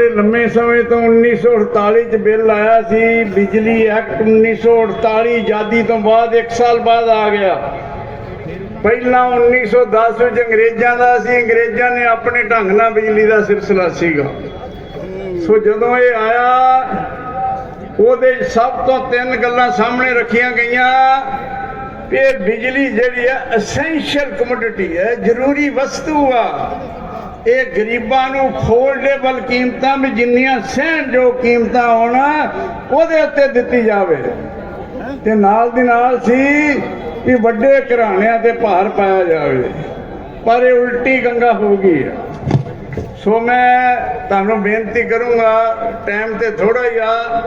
ਬੜੇ ਲੰਮੇ ਸਮੇਂ ਤੋਂ 1948 ਚ ਬਿੱਲ ਆਇਆ ਸੀ, ਬਿਜਲੀ ਐਕਟ 1948 ਆਜ਼ਾਦੀ ਤੋਂ ਬਾਅਦ 1 ਸਾਲ ਬਾਅਦ ਆ ਗਿਆ। ਪਹਿਲਾਂ 1910 ਵਿੱਚ ਅੰਗਰੇਜ਼ਾਂ ਦਾ ਸੀ, ਅੰਗਰੇਜ਼ਾਂ ਨੇ ਆਪਣੇ ਢੰਗ ਨਾਲ ਬਿਜਲੀ ਦਾ ਸਿਲਸਿਲਾ ਸੀਗਾ। ਸੋ ਜਦੋਂ ਇਹ ਆਇਆ, ਉਹਦੇ ਸਭ ਤੋਂ ਤਿੰਨ ਗੱਲਾਂ ਸਾਹਮਣੇ ਰੱਖੀਆਂ ਗਈਆਂ। ਕਿ ਬਿਜਲੀ ਜਿਹੜੀ ਹੈ ਐਸੈਂਸ਼ੀਅਲ ਕਮੋਡਿਟੀ ਹੈ, ਜ਼ਰੂਰੀ ਵਸਤੂ ਆ। ਇਹ ਗਰੀਬਾਂ ਨੂੰ ਫੋਲਡੇਬਲ ਕੀਮਤਾਂ ਵੀ ਜਿੰਨੀਆਂ ਸਹਿਣ ਜੋ ਕੀਮਤਾਂ ਹੋਣ, ਉਹਦੇ ਉੱਤੇ ਦਿੱਤੀ ਜਾਵੇ। ਤੇ ਨਾਲ ਦੀ ਨਾਲ ਸੀ ਵੀ ਵੱਡੇ ਘਰਾਣਿਆਂ ਤੇ ਭਾਰ ਪਾਇਆ ਜਾਵੇ। ਪਰ ਇਹ ਉਲਟੀ ਗੰਗਾ ਹੋ ਗਈ ਹੈ ਸੋ ਮੈਂ ਤੁਹਾਨੂੰ ਬੇਨਤੀ ਕਰੂੰਗਾ ਟਾਈਮ ਤੇ ਥੋੜਾ ਹੀ ਆ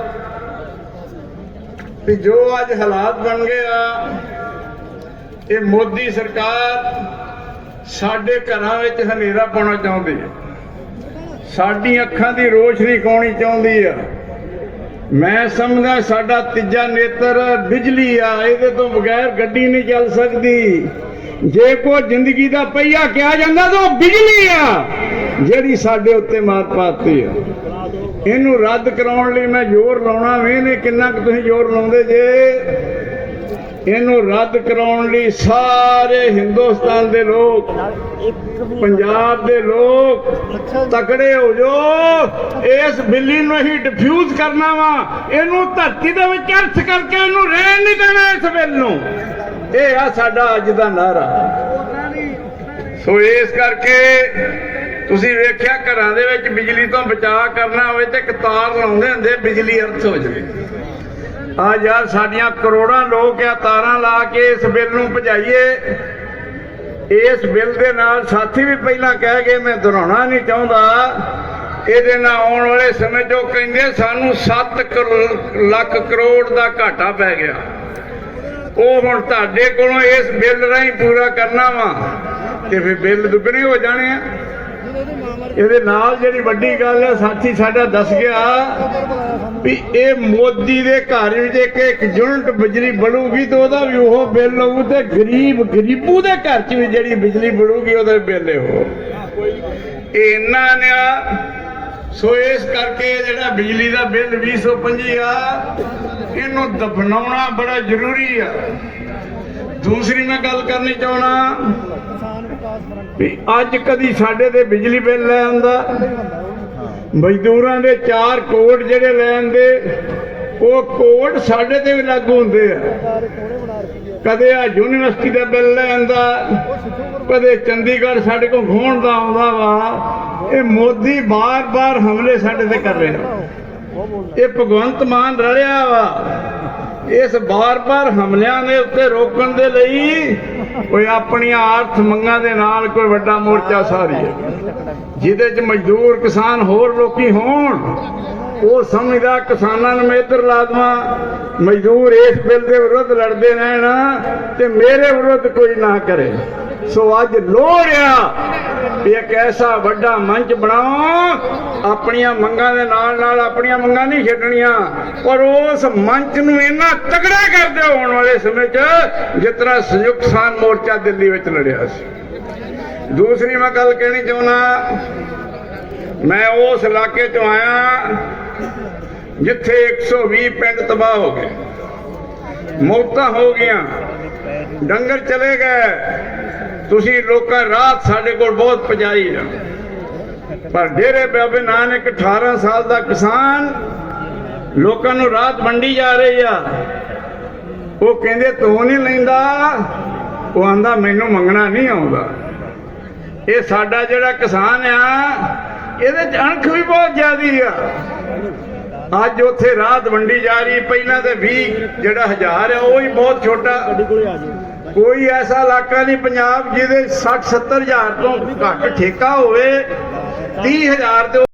ਕਿ ਜੋ ਅੱਜ ਹਾਲਾਤ ਬਣ ਗਏ ਆ, ਇਹ ਮੋਦੀ ਸਰਕਾਰ ਸਾਡੇ ਘਰਾਂ ਵਿੱਚ ਹਨੇਰਾ ਪਾਉਣਾ ਚਾਹੁੰਦੀ ਹੈ। ਸਾਡੀ ਅੱਖਾਂ ਦੀ ਰੋਸ਼ਨੀ ਕਾਉਣੀ ਚਾਹੁੰਦੀ ਆ। ਮੈਂ ਸਮਝਦਾ ਸਾਡਾ ਤੀਜਾ ਨੇਤਰ ਬਿਜਲੀ ਆ, ਇਹਦੇ ਤੋਂ ਬਗੈਰ ਗੱਡੀ ਨਹੀਂ ਚੱਲ ਸਕਦੀ। ਜੇ ਕੋ ਜ਼ਿੰਦਗੀ ਦਾ ਪਹੀਆ ਕਿਹਾ ਜਾਂਦਾ ਤਾਂ ਉਹ ਬਿਜਲੀ ਆ, ਜਿਹੜੀ ਸਾਡੇ ਉੱਤੇ ਮਾਰ ਪਾਤੀ ਆ। ਇਹਨੂੰ ਰੱਦ ਕਰਾਉਣ ਲਈ ਮੈਂ ਜ਼ੋਰ ਲਾਉਣਾ ਵੇ ਨੇ ਕਿੰਨਾ ਕੁ ਤੁਸੀਂ ਜ਼ੋਰ ਲਾਉਂਦੇ ਜੇ। ਇਹਨੂੰ ਰੱਦ ਕਰਾਉਣ ਲਈ ਸਾਰੇ ਹਿੰਦੁਸਤਾਨ ਦੇ ਲੋਕ, ਪੰਜਾਬ ਦੇ ਲੋਕ ਤਕੜੇ ਹੋ ਜੋ ਇਸ ਬਿੱਲੀ ਨੂੰ ਹੀ ਡਿਫਿਊਜ਼ ਕਰਨਾ ਵਾ। ਇਹਨੂੰ ਧਰਤੀ ਦੇ ਵਿੱਚ ਅਰਥ ਕਰਕੇ ਇਹਨੂੰ ਰਹਿਣ ਨਹੀਂ ਦੇਣਾ ਇਸ ਬਿੱਲ ਨੂੰ। ਇਹ ਆ ਸਾਡਾ ਅੱਜ ਦਾ ਨਾਰਾ। ਸੋ ਇਸ ਕਰਕੇ ਤੁਸੀਂ ਵੇਖਿਆ ਘਰਾਂ ਦੇ ਵਿੱਚ ਬਿਜਲੀ ਤੋਂ ਬਚਾਅ ਕਰਨਾ ਹੋਵੇ ਤੇ ਇੱਕ ਤਾਰ ਲਾਉਂਦੇ ਹੁੰਦੇ ਬਿਜਲੀ ਅਰਥ ਹੋ ਜਾਵੇ। ਆ ਯਾਰ ਸਾਡੀਆਂ ਕਰੋੜਾਂ ਲੋਕ ਆ, ਤਾਰਾਂ ਲਾ ਕੇ ਇਸ ਬਿੱਲ ਨੂੰ ਭਜਾਈਏ। ਇਸ ਬਿੱਲ ਦੇ ਨਾਲ ਸਾਥੀ ਵੀ ਪਹਿਲਾਂ ਕਹਿ ਗਏ, ਮੈਂ ਦੁਹਰਾਉਣਾ ਨਹੀਂ ਚਾਹੁੰਦਾ। ਇਹਦੇ ਨਾਲ ਆਉਣ ਵਾਲੇ ਸਮੇਂ 'ਚ ਉਹ ਕਹਿੰਦੇ, ਸਾਨੂੰ 7 ਲੱਖ ਕਰੋੜ ਦਾ ਘਾਟਾ ਪੈ ਗਿਆ। ਉਹ ਹੁਣ ਤੁਹਾਡੇ ਕੋਲੋਂ ਇਸ ਬਿੱਲ ਰਾਹੀਂ ਪੂਰਾ ਕਰਨਾ ਵਾ, ਤੇ ਫਿਰ ਬਿੱਲ ਦੁੱਗਣੇ ਹੋ ਜਾਣੇ ਆ। ਇਹਦੇ ਨਾਲ ਜਿਹੜੀ ਵੱਡੀ ਗੱਲ ਹੈ ਸਾਥੀ ਸਾਡਾ ਦੱਸ ਗਿਆ ਵੀ ਇਹ ਮੋਦੀ ਦੇ ਘਰ ਵਿੱਚ ਇੱਕ ਇੱਕ ਯੂਨਿਟ ਬਿਜਲੀ ਬਣੂਗੀ ਤੇ ਉਹਦਾ ਵੀ ਉਹ ਬਿੱਲ ਹੋਊ ਤੇ ਗਰੀਬ ਗਰੀਬੂ ਦੇ ਘਰ 'ਚ ਵੀ ਜਿਹੜੀ ਬਿਜਲੀ ਬਣੂਗੀ, ਉਹਦੇ ਬਿੱਲ ਇਹੋ। ਇਹ ਨੇ ਸੋ ਇਸ ਕਰਕੇ ਜਿਹੜਾ ਬਿਜਲੀ ਦਾ ਬਿੱਲ 225 ਆ, ਇਹਨੂੰ ਦਫਨਾਉਣਾ ਬੜਾ ਜ਼ਰੂਰੀ ਆ। ਦੂਸਰੀ ਮੈਂ ਗੱਲ ਕਰਨੀ ਚਾਹਣਾ ਵੀ ਅੱਜ ਕਦੀ ਸਾਡੇ ਤੇ ਬਿਜਲੀ ਬਿੱਲ ਲੈ ਆਂਦਾ ਮਜ਼ਦੂਰਾਂ ਦੇ 4 ਕੋਟ ਜਿਹੜੇ ਲੈ ਆਂਦੇ ਉਹ ਕੋਡ ਸਾਡੇ ਤੇ ਵੀ ਲਾਗੂ ਹੁੰਦੇ ਆ। ਕਦੇ ਆ ਯੂਨੀਵਰਸਿਟੀ ਦਾ ਬਿੱਲ ਲੈ ਆਂਦਾ ਕਦੇ ਚੰਡੀਗੜ੍ਹ ਸਾਡੇ ਕੋਲ ਖੋਣ ਦਾ ਆਉਂਦਾ ਵਾ। ਇਹ ਮੋਦੀ ਬਾਰ-ਬਾਰ ਹਮਲੇ ਸਾਡੇ ਤੇ ਕਰ ਰਿਹਾ। ਇਹ ਭਗਵੰਤ ਮਾਨ ਰਲਿਆ ਵਾ। ਇਸ ਬਾਰ-ਬਾਰ ਹਮਲਿਆਂ ਦੇ ਉੱਤੇ ਰੋਕਣ ਦੇ ਲਈ ਕੋਈ ਆਪਣੀਆਂ ਆਰਥ ਮੰਗਾਂ ਦੇ ਨਾਲ ਕੋਈ ਵੱਡਾ ਮੋਰਚਾ ਸਾਰੀ ਜਿਹਦੇ 'ਚ ਮਜ਼ਦੂਰ ਕਿਸਾਨ ਹੋਰ ਲੋਕੀ ਹੋਣ, ਉਹ ਸਮਝਦਾ ਕਿਸਾਨਾਂ ਨੂੰ ਮੈਂ ਇੱਧਰ ਲਾ ਦੇਵਾਂ ਮਜ਼ਦੂਰ ਇਸ ਬਿੱਲ ਦੇ ਵਿਰੁੱਧ ਲੜਦੇ ਰਹਿਣ ਤੇ ਮੇਰੇ ਵਿਰੁੱਧ ਕੋਈ ਨਾ ਕਰੇ। ਸੋ ਅੱਜ ਲੋੜ ਆ ਵੀ ਇੱਕ ਐਸਾ ਵੱਡਾ ਮੰਚ ਬਣਾਓ, ਆਪਣੀਆਂ ਮੰਗਾਂ ਦੇ ਨਾਲ ਨਾਲ ਆਪਣੀਆਂ ਮੰਗਾਂ ਨਹੀਂ ਛੱਡਣੀਆਂ। ਪਰ ਉਸ ਮੰਚ ਨੂੰ ਇੰਨਾ ਤਗੜਾ ਕਰ ਦਿਓ ਆਉਣ ਵਾਲੇ ਸਮੇਂ 'ਚ, ਜਿਸ ਸੰਯੁਕਤ ਕਿਸਾਨ ਮੋਰਚਾ ਦਿੱਲੀ ਵਿੱਚ ਲੜਿਆ ਸੀ। ਦੂਸਰੀ ਮੈਂ ਗੱਲ ਕਹਿਣੀ ਚਾਹੁੰਦਾ, ਮੈਂ ਉਸ ਇਲਾਕੇ 'ਚੋਂ ਆਇਆ, ਜਿੱਥੇ 120 ਪਿੰਡ ਤਬਾਹ ਹੋ ਗਏ। ਮੌਤਾਂ ਹੋ ਗਈਆਂ। ਡੰਗਰ ਚਲੇ ਗਏ। ਤੁਸੀਂ ਲੋਕਾਂ ਰਾਤ ਸਾਡੇ ਕੋਲ ਬਹੁਤ ਪਜਾਈ ਆ। ਪਰ ਡੇਰੇ ਬਾਬੇ ਨਾਨਕ 18 ਸਾਲ ਦਾ ਕਿਸਾਨ ਲੋਕਾਂ ਨੂੰ ਰਾਤ ਵੰਡੀ ਜਾ ਰਹੀ ਆ। ਉਹ ਕਹਿੰਦੇ, ਤੂੰ ਨਹੀਂ ਲੈਂਦਾ। ਉਹ ਆਂਦਾ, ਮੈਨੂੰ ਮੰਗਣਾ ਨਹੀਂ ਆਉਂਦਾ। ਇਹ ਸਾਡਾ ਜਿਹੜਾ ਕਿਸਾਨ ਆ, ਇਹਦੇ ਚ ਅਣਖ ਵੀ ਬਹੁਤ ਜ਼ਿਆਦੀ ਆ। ਅੱਜ ਉੱਥੇ ਰਾਤ ਵੰਡੀ ਜਾ ਰਹੀ, ਪਹਿਲਾਂ ਤੇ 20 ਜਿਹੜਾ ਹਜ਼ਾਰ ਆ, ਉਹ ਹੀ ਬਹੁਤ ਛੋਟਾ। ਕੋਈ ਐਸਾ ਇਲਾਕਾ ਨਹੀਂ, ਪੰਜਾਬ ਜਿਹਦੇ 60 70 ਹਜ਼ਾਰ ਤੋਂ ਘੱਟ ਠੇਕਾ ਹੋਵੇ 30 ਹਜ਼ਾਰ ਤੇ